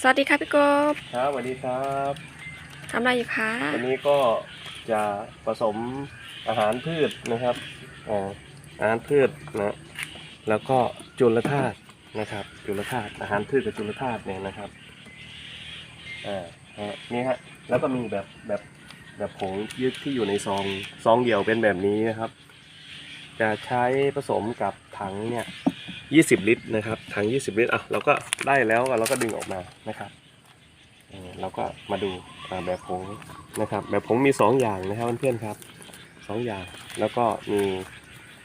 สวัสดีค่ะพี่กบครับสวัสดีครับทำอะไรอยู่คะวันนี้ก็จะผสมอาหารพืชนะครับอ่าอาหารพืชนะแล้วก็จุลธาตุนะครับ จุลธาตุอาหารพืชกับจุลธาตุเนี่ยนะครับอ่าฮะนี่ฮะแล้วก็มีแบบแบบแบบผงยึดที่อยู่ในซองซองเดี่ยวเป็นแบบนี้นะครับ จะใช้ผสมกับถังเนี่ย 20 ลิตรนะครับถัง 20 ลิตรอะเราก็ได้แล้วเราก็ดึงออกมานะครับเอ่อเราก็มาดูอ่าแบบผงนะครับ แบบผงมี 2 อย่างนะครับเพื่อนๆครับสองอย่างแล้วก็มี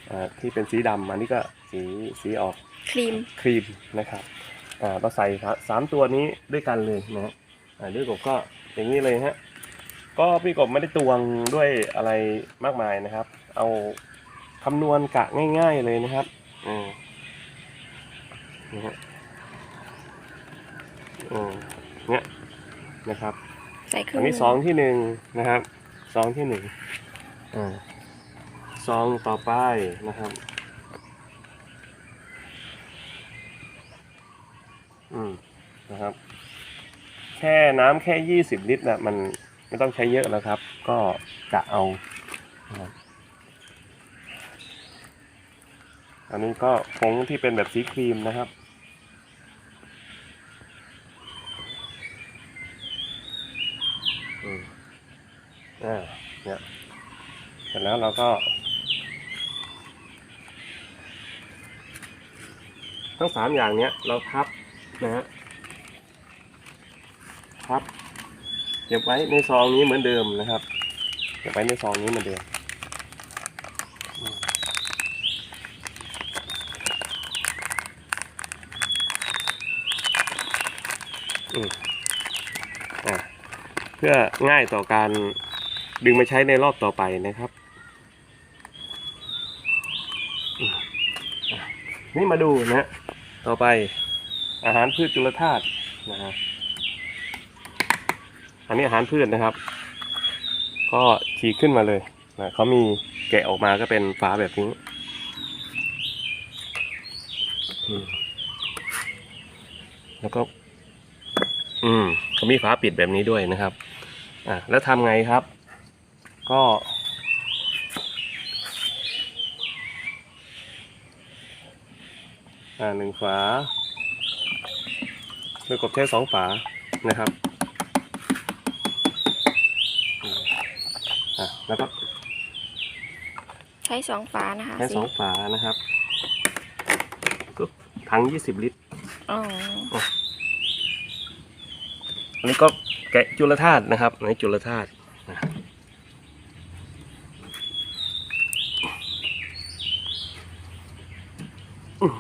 อ่าที่เป็นสีดำอันนี้ก็สีสีออกครีมครีมนะครับอ่าเราใส่ครับสามตัวนี้ด้วยกันเลยนะฮะอ่าด้วยกบก็อย่างนี้เลยฮะก็พี่กบไม่ได้ตวงด้วยอะไรมากมายนะครับ เอาคำนวณกะง่าย ๆเลยนะครับอืม นะฮะอืมเนี่ยนะครับใส่ครึ่อังนนี้ซองที่หนึ่งนะครับซองที่หนึ่งอ่าซองต่อไปนะครับอืมนะครับ แค่น้ำแค่ยี่สิบลิตรนะมันไม่ต้องใช้เยอะแล้วครับ ก็จะเอานะครับอันนี้ก็ผงที่เป็นแบบสีครีมนะครับ อืม อ่าเนี่ยเสร็จแล้วเราก็ ทั้งสามอย่างเนี้ยเราพับนะฮะพับเก็บไว้ในซองนี้เหมือนเดิมนะครับเก็บไว้ในซองนี้เหมือนเดิมอืออะเพื่อง่ายต่อการ ดึงมาใช้ในรอบต่อไปนะครับ นี่มาดูนะฮะต่อไปอาหารพืชจุลธาตุนะฮะอันนี้อาหารพืชนะครับ ก็ฉีกขึ้นมาเลยนะเขามีแกะออกมาก็เป็นฝาแบบนี้แล้วก็ อืมเขามีฝาปิดแบบนี้ด้วยนะครับ อะแล้วทำไงครับ ก็ อ่าหนึ่งฝาโดยกบใช้สองฝานะครับอืมอะแล้วก็ใช้สองฝานะคะใช้สองฝานะครับก็ถังยี่สิบลิตรอ๋ออันนี้ก็แกะจุลธาตุนะครับอันนี้จุลธาตุนะอืม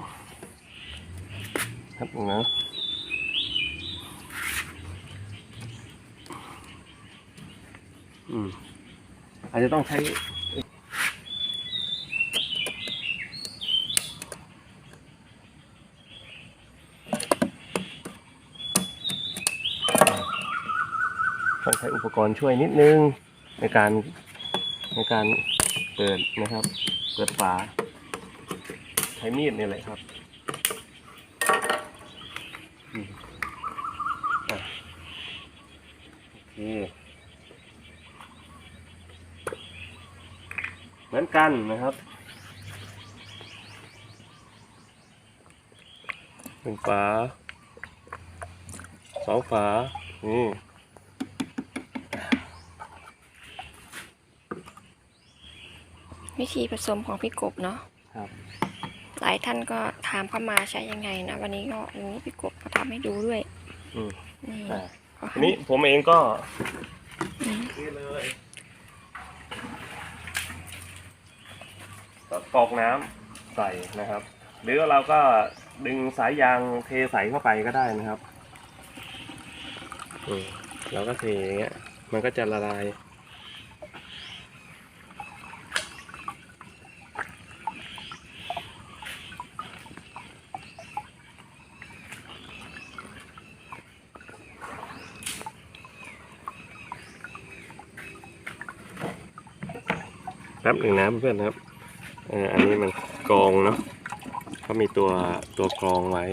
ครับนะอืมอา จจะต้องใช้ต้องใช้อุปกรณ์ช่วยนิดนึงในการในการเปิดนะครับ เปิดฝา ใช้มีดนี่แหละครับอืมอะโอเคเหมือน กันนะครับหนึ่งฝาสองฝานี่วิธีผสมของพี่กบเนาะครับ หลายท่านก็ถามเข้ามาใช้ยังไงนะ วันนี้ก็อันนี้พี่กบก็ทำให้ดูด้วย อืมนี่อ่าก็ทีนี้ผมเองก็อืมนี่เลย ก็กรอกน้ำใส่นะครับ หรือเราก็ดึงสายยางเทใส่เข้าไปก็ได้นะครับเราก็เทอย่างเงี้ย มันก็จะละลายแป๊บหนึ่งนะเพื่อนนะครับ อันนี้มันกรองเนาะเขามีตัวตัวกรองไว้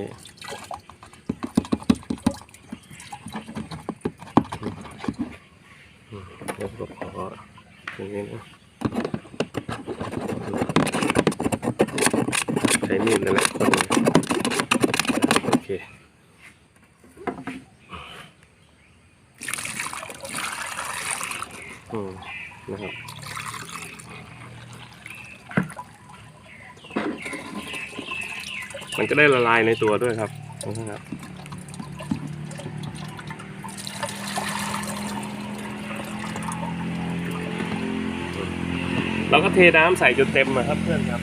เดี๋ยวผมขอตรงนี้นะใช้มีดนั่นแหละ มันก็ได้ละลายในตัวด้วยครับนะครับเราก็เทน้ำใส่จนเต็มนะครับเพื่อนครับ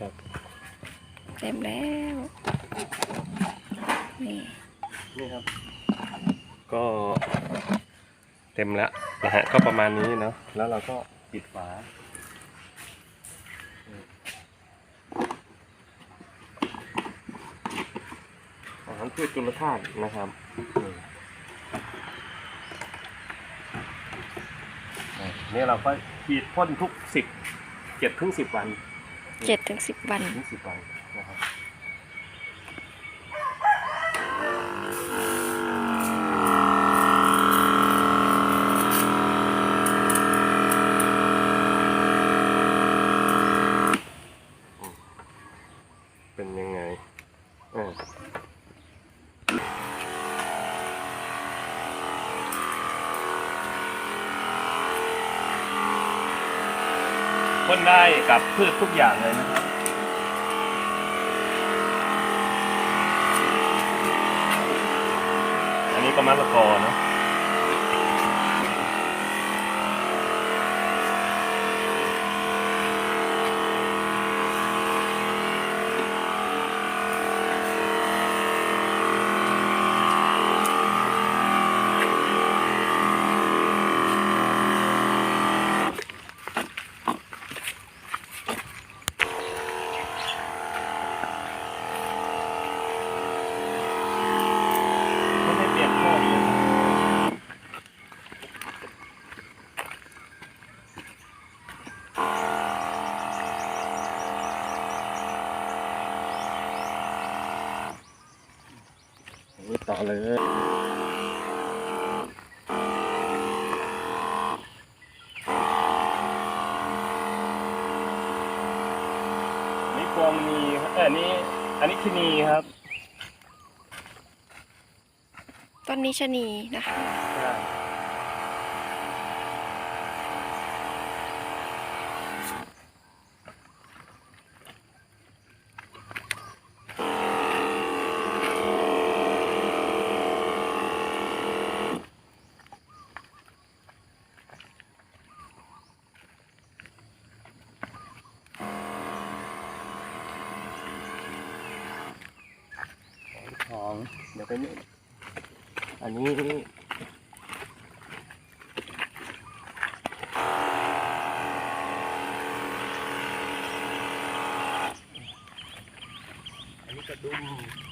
ครับ เต็มแล้ว นี่ นี่ครับ ก็เต็มแล้วนะฮะก็ประมาณนี้เนาะแล้วเราก็ปิดฝา อาหาร พืชจุลธาตุนะครับนี่นี่เราก็ฉีดพ่นทุกสิบเจ็ดถึงสิบวันเจ็ดถึงสิบวันถึงสิบวันนะครับเป็นยังไงอ่าพ่ นได้กับพืชทุกอย่างเลยนะครับอันนี้ก็มะละกอเนาะไม่ได้เปียกโคกเลย นี่ต่อเลยอันนี้พวงมณีครับเอออันนี้ อันนี้คินีครับ ต้นนี้ชะนีนะคะทองเดี๋ ยวไปนี่อันนี้อันนี้กระดุม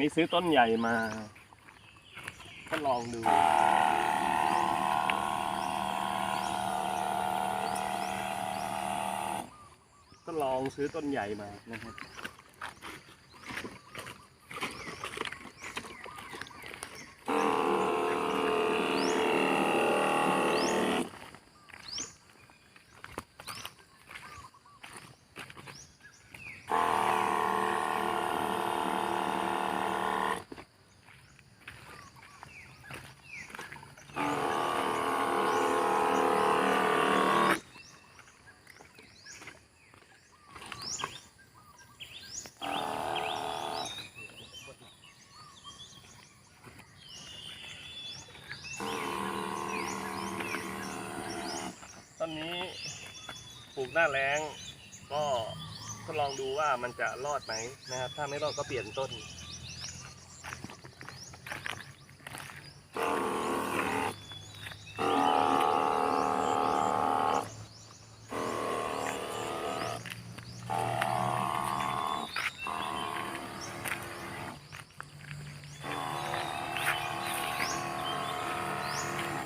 นี้ซื้อต้นใหญ่มาก็ลองดูก็ลองซื้อต้นใหญ่มานะครับ หน้าแรงก็ทดลองดูว่ามันจะรอดไหมนะครับถ้าไม่รอดก็เปลี่ยนต้น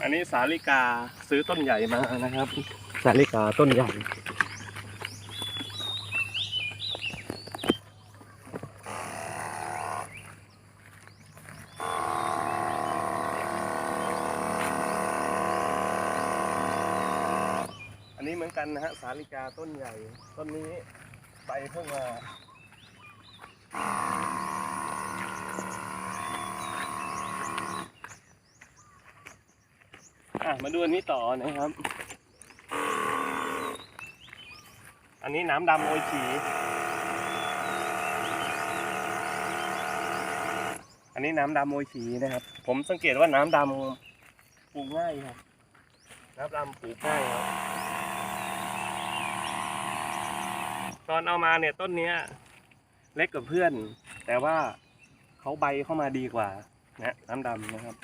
อันนี้สาลิกาซื้อต้นใหญ่มานะครับ สาลิกาต้นใหญ่ อันนี้เหมือนกันนะ ฮะสาลิกาต้นใหญ่ ต้นนี้ใบเพิ่งมาอะมาดูอันนี้ต่อนะครับ อันนี้น้ำดำโอยฉีอันนี้น้ำดำโอยฉีนะครับ ผมสังเกตว่าน้ำดำปลูกง่ายครับ น้ำดำปลูกง่ายครับ ตอนเอามาเนี่ยต้นเนี้ยเล็กกว่าเพื่อน แต่ว่าเขาใบเข้ามาดีกว่านะน้ำดำนะครับ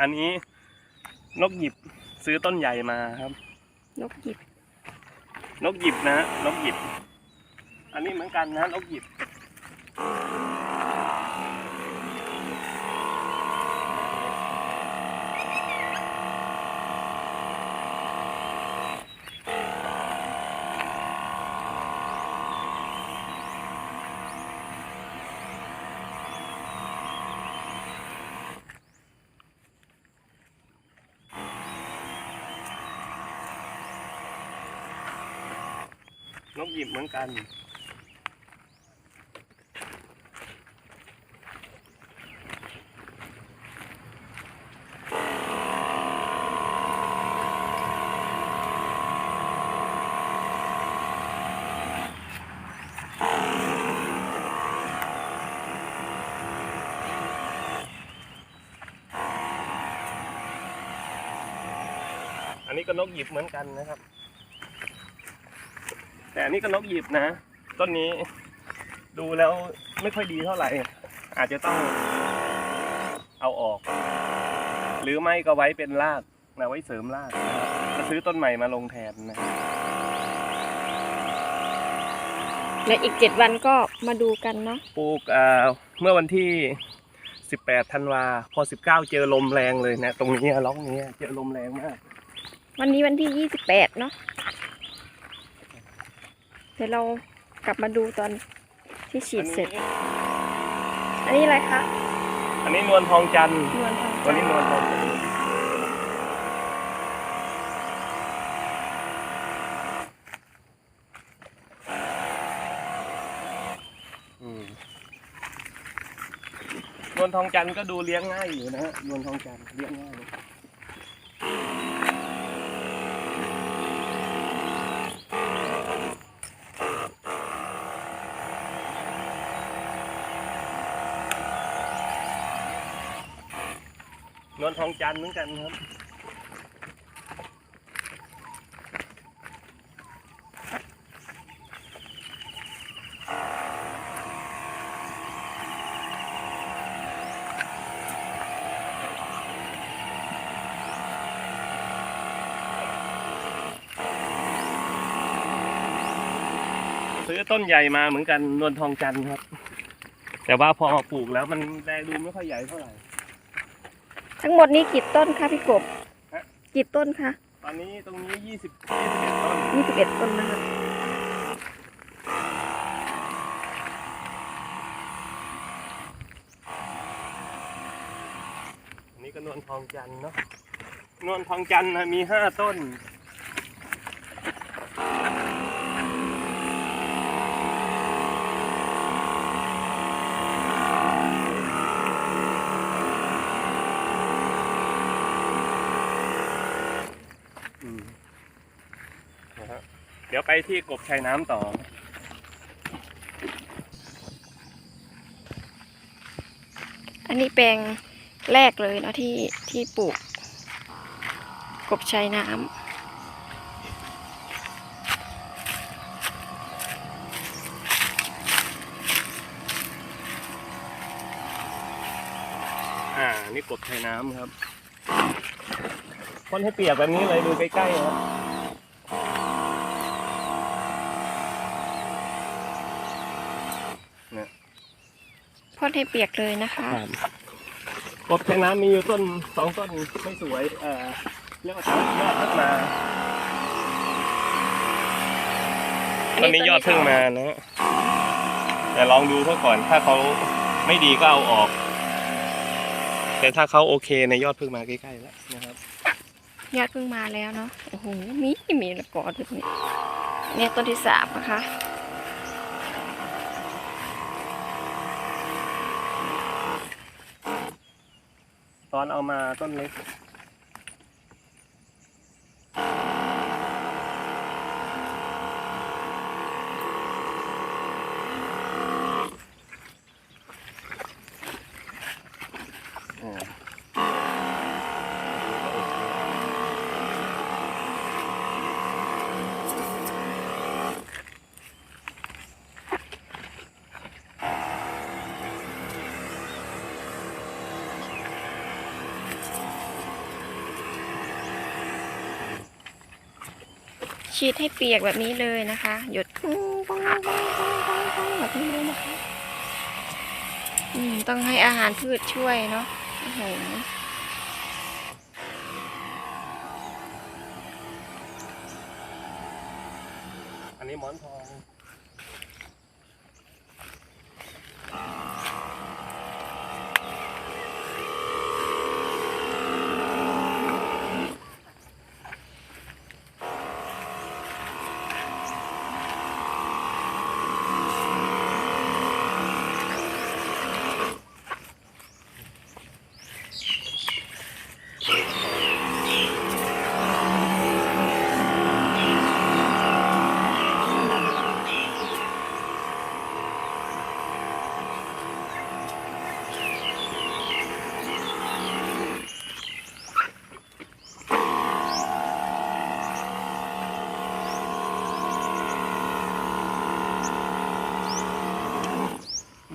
อันนี้นกหยิบซื้อต้นใหญ่มาครับ นกหยิบ นกหยิบนะฮะนกหยิบ อันนี้เหมือนกันนะนกหยิบ หยิบเหมือนกัน อันนี้ก็นกหยิบเหมือนกันนะครับ แต่อันนี้ก็นกหยิบนะ ต้นนี้ดูแล้วไม่ค่อยดีเท่าไหร่ อาจจะต้องเอาออก หรือไม่ก็ไว้เป็นรากนะไว้เสริมรากนะครับจะซื้อต้นใหม่มาลงแทนนะครับและอีกเจ็ดวันก็มาดูกันเนาะปลูกเอ่อเมื่อวันที่ 18ธันวาพอ 19 เจอลมแรงเลยนะ ตรงนี้ล็อกนี้เจอลมแรงมาก วันนี้วันที่ยี่สิบแปดเนาะ เดี๋ยวเรากลับมาดูตอนที่ฉีดเสร็จ อันนี้อะไรคะ อันนี้นวลทองจันทร์นวลทองวันนี้นจัวลทองจันทร์อืมนวลทองจันทร์ก็ดูเลี้ยงง่ายอยู่นะฮะนวลทองจันทร์เลี้ยงง่าย นวลทองจันทร์เหมือนกันครับซื้อต้นใหญ่มาเหมือนกันนวลทองจันทร์ครับ แต่ว่าพอปลูกแล้วมันแลดูไม่ค่อยใหญ่เท่าไหร่ ทั้งหมดนี้กี่ต้นคะพี่กบฮะกี่ต้นคะ ตอนนี้ตรงนี้ยี่สิบยี่สิบเอ็ดต้นยี่สิบเอ็ดต้นนะคะอันนี้ก็นวลทองจันทร์เนาะนวลทองจันทร์นะมีห้าต้น เดี๋ยวไป ที่กบชายน้ำต่ออันนี้แปลงแรกเลยเนาะที่ที่ปลูก กบชายน้ำอ่า นี่กบชายน้ำครับพ่นให้เปียกแบบนี้เลยดูใกล้ๆครับเนี่ย พ่นให้เปียกเลยนะคะกบชายน้ำมีอยู่ต้นสองต้นไม่สวยเอ่อเรียกว่าต้นยอดเพิ่งมาต้นนี้ยอดเพิ่งมานะฮะแต่ลองดูเขาก่อนถ้าเขาไม่ดีก็เอาออก แต่ถ้าเขาโอเคในยอดเพิ่งมาใกล้ๆแล้วนะครับยอดเพิ่งมาแล้วเนาะโอ้โหมีมีละกอด้วยนี่เนี่ยต้นที่สามนะคะ ตอนเอามาต้นเล็ก ชีดให้เปียกแบบนี้เลยนะคะ หยดแบบนี้เลยนะคะ อืม ต้องให้อาหารพืชช่วยเนาะโอ้โห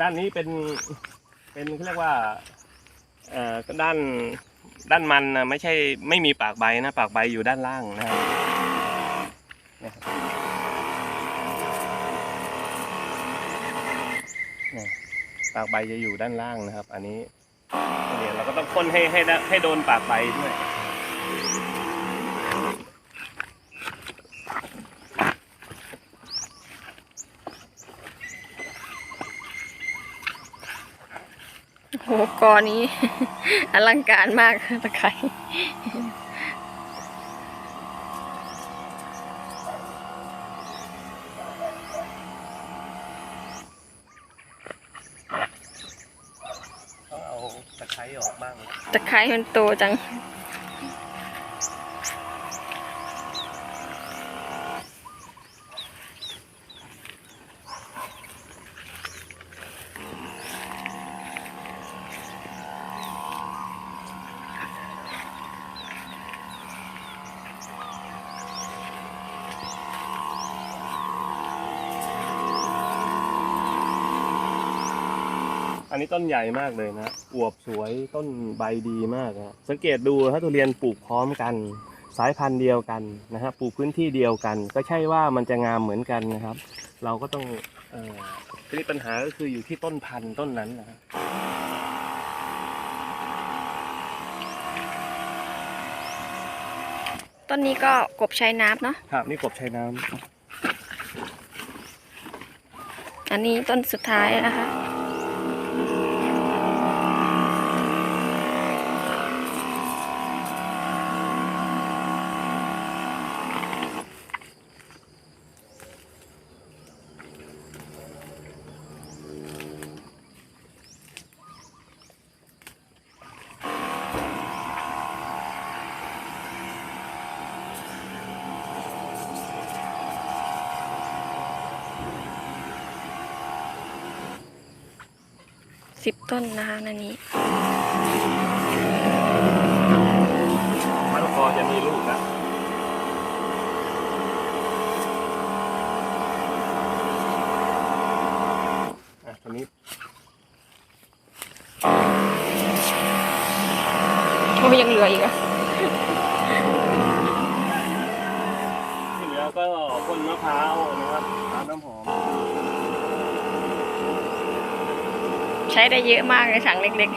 ด้านนี้เป็นเป็นเขาเรียกว่าเอ่อด้านด้านมันนะไม่ใช่ไม่มีปากใบนะ ปากใบอยู่ด้านล่างนะครับปากใบจะอยู่ด้านล่างนะครับ อันนี้เนี่ยเราก็ต้องพ่นให้ให้ได้ให้โดนปากใบด้วย โอ้โห กอนี้ อลังการมากตะไคร้ต้องเอาตะไคร้ออกบ้าง ตะไคร้มันโตจัง นนี้ต้นใหญ่มากเลยนะอวบสวยต้นใบดีมากนะสังเกตดูถ้าทุเรียนปลูกพร้อมกัน สายพันธุ์เดียวกันนะฮะปลูกพื้นที่เดียวกัน ก็ใช่ว่ามันจะงามเหมือนกันนะครับ เราก็ต้องเอ่อทีนี้ปัญหาก็คืออยู่ที่ต้นพันธุ์ต้นนั้นนะฮะต้นนี้ก็กบชายน้ำเนาะครับนี่กบชายน้ำอันนี้ต้นสุดท้ายนะคะ สิบต้นนะคะนันนี้มะละกอจะมีลูกอะอะตัวนี้โอ้ยังเหลืออีกอะ ที่เหลือก็พ่นมะพร้าวนะครับมะพร้าวน้ำหอม ใช้ ได้เยอะมากในถังเล็ก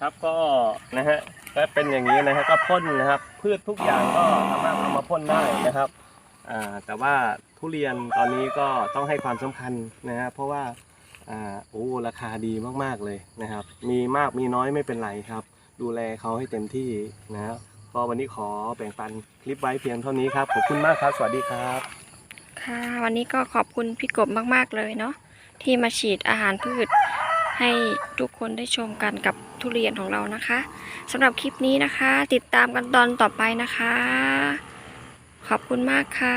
ครับก็นะฮะก็เป็นอย่างนี้นะฮะก็พ่นนะครับ พืชทุกอย่างก็สามารถเอามาพ่นได้นะครับอ่าแต่ว่าทุเรียนตอนนี้ก็ต้องให้ความสำคัญนะฮะเพราะว่าอ่าโอ้ราคาดีมากๆเลยนะครับ มีมากมีน้อยไม่เป็นไรครับ ดูแลเขาให้เต็มที่นะครับก็วันนี้ขอแบ่งปันคลิปไว้เพียงเท่านี้ครับขอบคุณมากครับสวัสดีครับ ค่ะ วันนี้ก็ขอบคุณพี่กบมากๆเลยเนาะที่มาฉีดอาหารพืช ให้ทุกคนได้ชมกันกับทุเรียนของเรานะคะสำหรับคลิปนี้นะคะ ติดตามกันตอนต่อไปนะคะ ขอบคุณมากค่ะ